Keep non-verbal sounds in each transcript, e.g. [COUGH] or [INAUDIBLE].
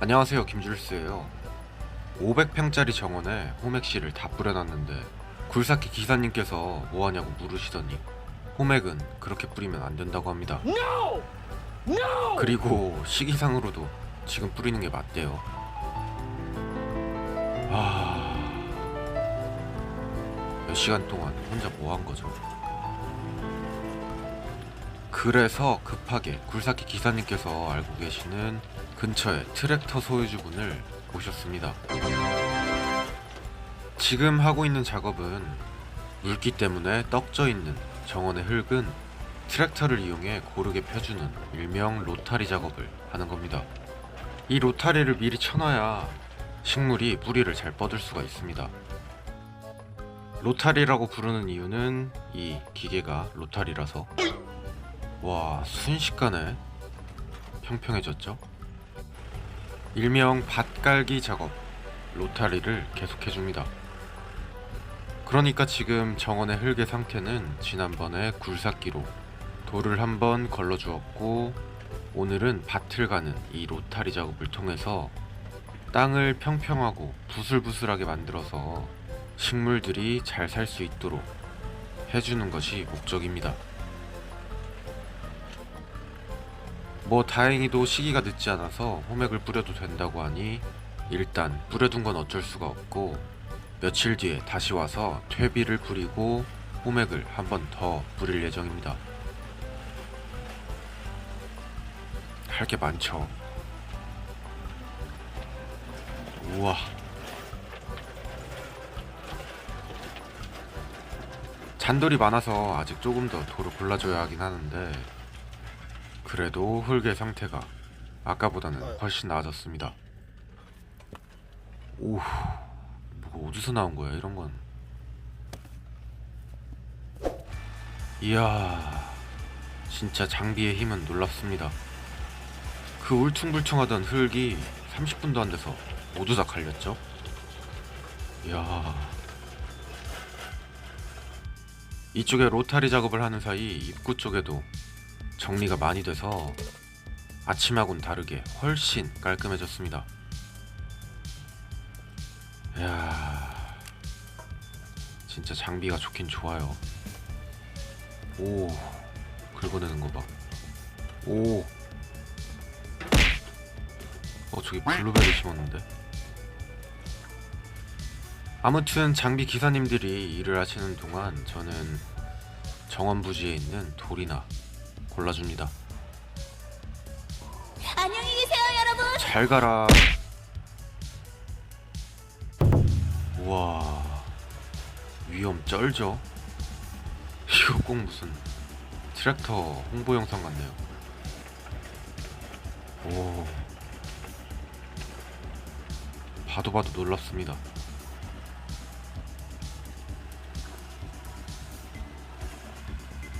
안녕하세요 김줄스예요. 500평짜리 정원에 호맥씨를 다 뿌려놨는데 굴삭기 기사님께서 뭐하냐고 물으시더니 호맥은 그렇게 뿌리면 안 된다고 합니다. 그리고 시기상으로도 지금 뿌리는 게 맞대요. 아... 몇 시간 동안 혼자 뭐 한 거죠? 그래서 급하게 굴삭기 기사님께서 알고 계시는 근처에 트랙터 소유주분을 모셨습니다. 지금 하고 있는 작업은 물기 때문에 떡져 있는 정원의 흙은 트랙터를 이용해 고르게 펴주는 일명 로타리 작업을 하는 겁니다. 이 로타리를 미리 쳐놔야 식물이 뿌리를 잘 뻗을 수가 있습니다. 로타리라고 부르는 이유는 이 기계가 로타리라서 와 순식간에 평평해졌죠? 일명 밭갈기 작업 로타리를 계속해줍니다. 그러니까 지금 정원의 흙의 상태는 지난번에 굴삭기로 돌을 한번 걸러주었고 오늘은 밭을 가는 이 로타리 작업을 통해서 땅을 평평하고 부슬부슬하게 만들어서 식물들이 잘 살 수 있도록 해주는 것이 목적입니다. 뭐 다행히도 시기가 늦지 않아서 호맥을 뿌려도 된다고 하니 일단 뿌려둔 건 어쩔 수가 없고 며칠 뒤에 다시 와서 퇴비를 뿌리고 호맥을 한 번 더 뿌릴 예정입니다. 할 게 많죠. 우와. 잔돌이 많아서 아직 조금 더 돌을 골라줘야 하긴 하는데 그래도 흙의 상태가 아까보다는 훨씬 나아졌습니다. 오, 뭐가 어디서 나온 거야 이런 건? 이야, 진짜 장비의 힘은 놀랍습니다. 그 울퉁불퉁하던 흙이 30분도 안 돼서 모두 다 갈렸죠? 이야. 이쪽에 로타리 작업을 하는 사이 입구 쪽에도 정리가 많이 돼서 아침하고는 다르게 훨씬 깔끔해졌습니다. 이야, 진짜 장비가 좋긴 좋아요. 오, 긁어내는 거 봐. 오, 어 저기 블루베리 심었는데. 아무튼 장비 기사님들이 일을 하시는 동안 저는 정원 부지에 있는 돌이나 골라줍니다. 안녕히 계세요, 여러분. 잘 가라. 우와 위험 쩔죠? 이거 꼭 무슨 트랙터 홍보 영상 같네요. 오 봐도 봐도 놀랍습니다.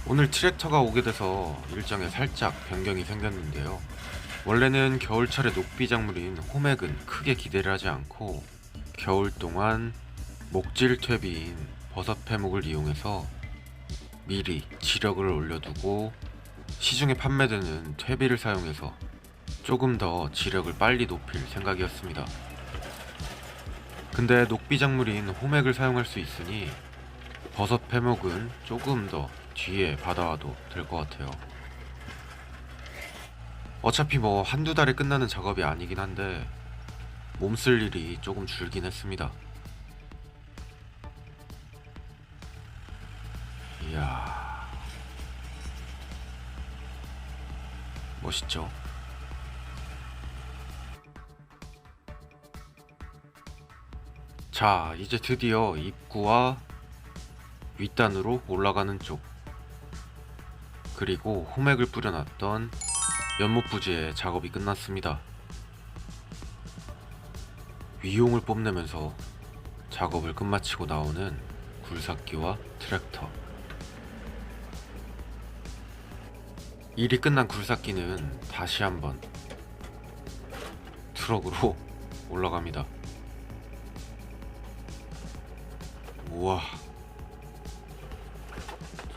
오늘 트랙터가 오게 돼서 일정에 살짝 변경이 생겼는데요. 원래는 겨울철에 녹비 작물인 호맥은 크게 기대를 하지 않고 겨울 동안 목질 퇴비인 버섯 패목을 이용해서 미리 지력을 올려두고 시중에 판매되는 퇴비를 사용해서 조금 더 지력을 빨리 높일 생각이었습니다. 근데 녹비 작물인 호맥을 사용할 수 있으니 버섯 패목은 조금 더 뒤에 받아와도 될 것 같아요. 어차피 뭐 한두 달에 끝나는 작업이 아니긴 한데 몸 쓸 일이 조금 줄긴 했습니다. 이야. 멋있죠? 자, 이제 드디어 입구와 윗단으로 올라가는 쪽 그리고 호맥을 뿌려놨던 연못 부지의 작업이 끝났습니다. 위용을 뽐내면서 작업을 끝마치고 나오는 굴삭기와 트랙터. 일이 끝난 굴삭기는 다시 한번 트럭으로 [LAUGHS] 올라갑니다. 우와.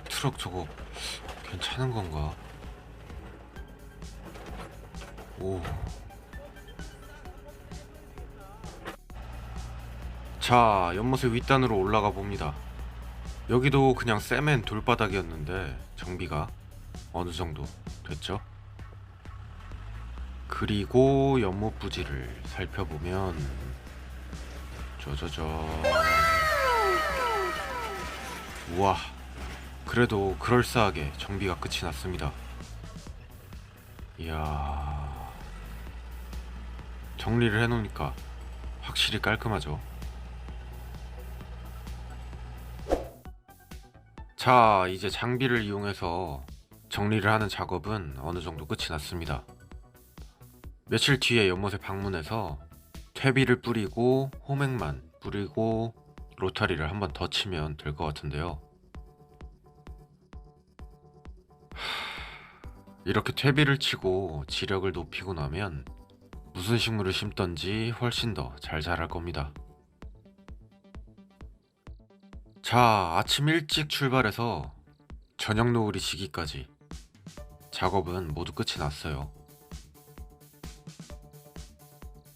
트럭 저거 괜찮은 건가? 오. 자, 연못의 윗단으로 올라가 봅니다. 여기도 그냥 세멘 돌바닥이었는데 정비가 어느 정도 됐죠? 그리고 연못 부지를 살펴보면 저저저 우와 그래도 그럴싸하게 정비가 끝이 났습니다. 이야 정리를 해놓으니까 확실히 깔끔하죠. 자, 이제 장비를 이용해서 정리를 하는 작업은 어느 정도 끝이 났습니다. 며칠 뒤에 연못에 방문해서 퇴비를 뿌리고 호맥만 뿌리고 로타리를 한번 더 치면 될 것 같은데요. 이렇게 퇴비를 치고 지력을 높이고 나면 무슨 식물을 심던지 훨씬 더 잘 자랄 겁니다. 자, 아침 일찍 출발해서 저녁 노을이 지기까지 작업은 모두 끝이 났어요.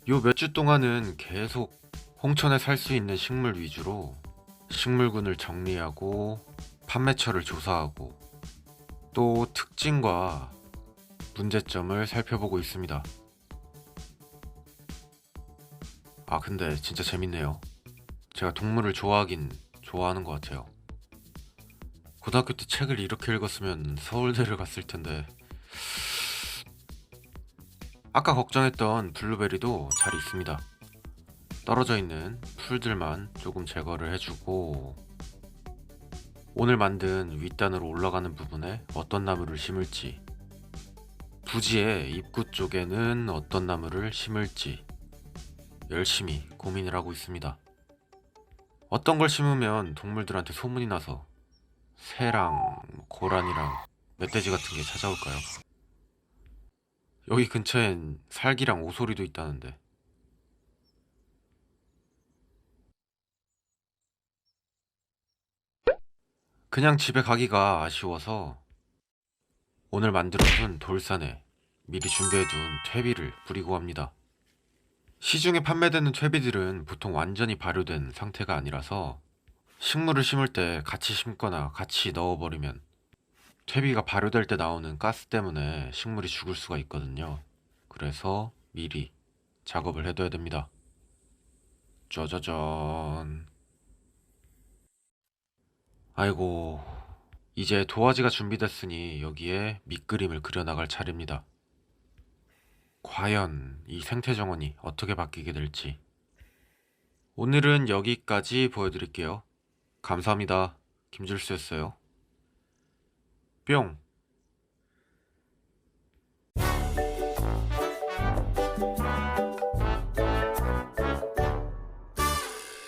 요 몇 주 동안은 계속 홍천에 살 수 있는 식물 위주로 식물군을 정리하고 판매처를 조사하고 또 특징과 문제점을 살펴보고 있습니다. 아, 근데 진짜 재밌네요. 제가 동물을 좋아하긴 좋아하는 것 같아요. 고등학교 때 책을 이렇게 읽었으면 서울대를 갔을 텐데. 아까 걱정했던 블루베리도 잘 있습니다. 떨어져 있는 풀들만 조금 제거를 해주고 오늘 만든 윗단으로 올라가는 부분에 어떤 나무를 심을지 부지의 입구 쪽에는 어떤 나무를 심을지 열심히 고민을 하고 있습니다. 어떤 걸 심으면 동물들한테 소문이 나서 새랑 고란이랑 멧돼지 같은 게 찾아올까요? 여기 근처엔 살기랑 오소리도 있다는데 그냥 집에 가기가 아쉬워서 오늘 만들어둔 돌산에 미리 준비해둔 퇴비를 뿌리고 합니다. 시중에 판매되는 퇴비들은 보통 완전히 발효된 상태가 아니라서 식물을 심을 때 같이 심거나 같이 넣어버리면 퇴비가 발효될 때 나오는 가스 때문에 식물이 죽을 수가 있거든요. 그래서 미리 작업을 해둬야 됩니다. 짜자잔. 아이고, 이제 도화지가 준비됐으니 여기에 밑그림을 그려나갈 차례입니다. 과연 이 생태 정원이 어떻게 바뀌게 될지. 오늘은 여기까지 보여드릴게요. 감사합니다. 김질수였어요. 뿅.